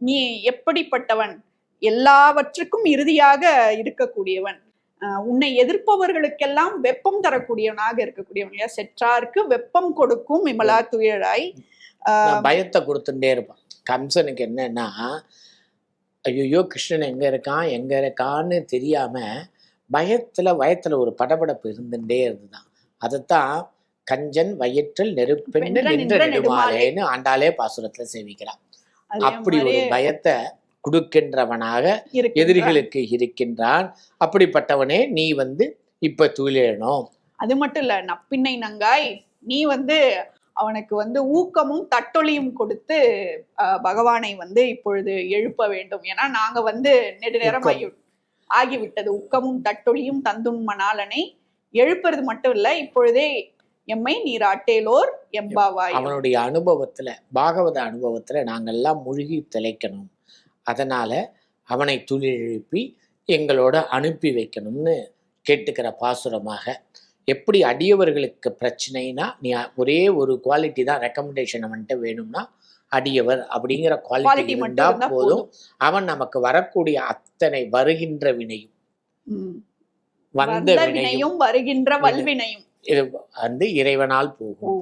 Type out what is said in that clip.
நீ எப்படிப்பட்டவன்? எல்லாவற்றுக்கும் இறுதியாக இருக்கக்கூடியவன். உன்னை எதிர்ப்பவர்களுக்கெல்லாம் வெப்பம் தரக்கூடியவனாக இருக்கக்கூடியவன். செற்றாருக்கு வெப்பம் கொடுக்கும் விமலா துயராய். பயத்தை கொடுத்துட்டே இருப்பான். கம்சனுக்கு என்னன்னா ஐயோ கிருஷ்ணன் எங்க இருக்கான்? எங்க இருக்கான்னு தெரியாம பயத்துல வயத்துல ஒரு படபடப்பு இருந்துட்டே இருந்துதான். அதைத்தான் கஞ்சன் வயிற்றில் வென்ற நின்ற நெடுமாலேன்னு ஆண்டாளே பாசுரத்துல சேவிக்கிறான். அப்படி ஒரு பயத்தை கொடுக்கின்றவனாக. எதிரிகளுக்கு இருக்கின்றான். அப்படிப்பட்டவனே நீ வந்து இப்ப துயிலணும் அது மட்டும் இல்ல நப்பின்னை நங்காய் நீ வந்து அவனுக்கு வந்து ஊக்கமும் தட்டொலியும் கொடுத்து பகவானை வந்து இப்பொழுது எழுப்ப வேண்டும். ஏன்னா நாங்க வந்து நெடுநேரம் ஆகிவிட்டது. உக்கமும் தட்டொலியும் தந்துன் மணாலனை எழுப்புறது மட்டும் இல்ல இப்பொழுதே எம்மை நீராட்டேலோர் எம்பாவாய் அவனுடைய அனுபவத்துல பாகவத அனுபவத்துல நாங்கெல்லாம் மூழ்கி திளைக்கணும். அதனால அவனை துளிர் எழுப்பி எங்களோட அனுப்பி வைக்கணும்னு கேட்டுக்கிற பாசுரமாக எப்படி அடியவர்களுக்கு பிரச்சனைனா நீ ஒரே ஒரு குவாலிட்டி தான் ரெக்கமெண்டேஷன் அவன்கிட்ட வேணும்னா அடியவர் அப்படிங்கிற குவாலிட்டி மட்டும் போதும். அவன் நமக்கு வரக்கூடிய அத்தனை வருகின்ற வினையும். வந்த வினையும் வருகின்ற வல்வினையும். இது வந்து இறைவனால் போகும்.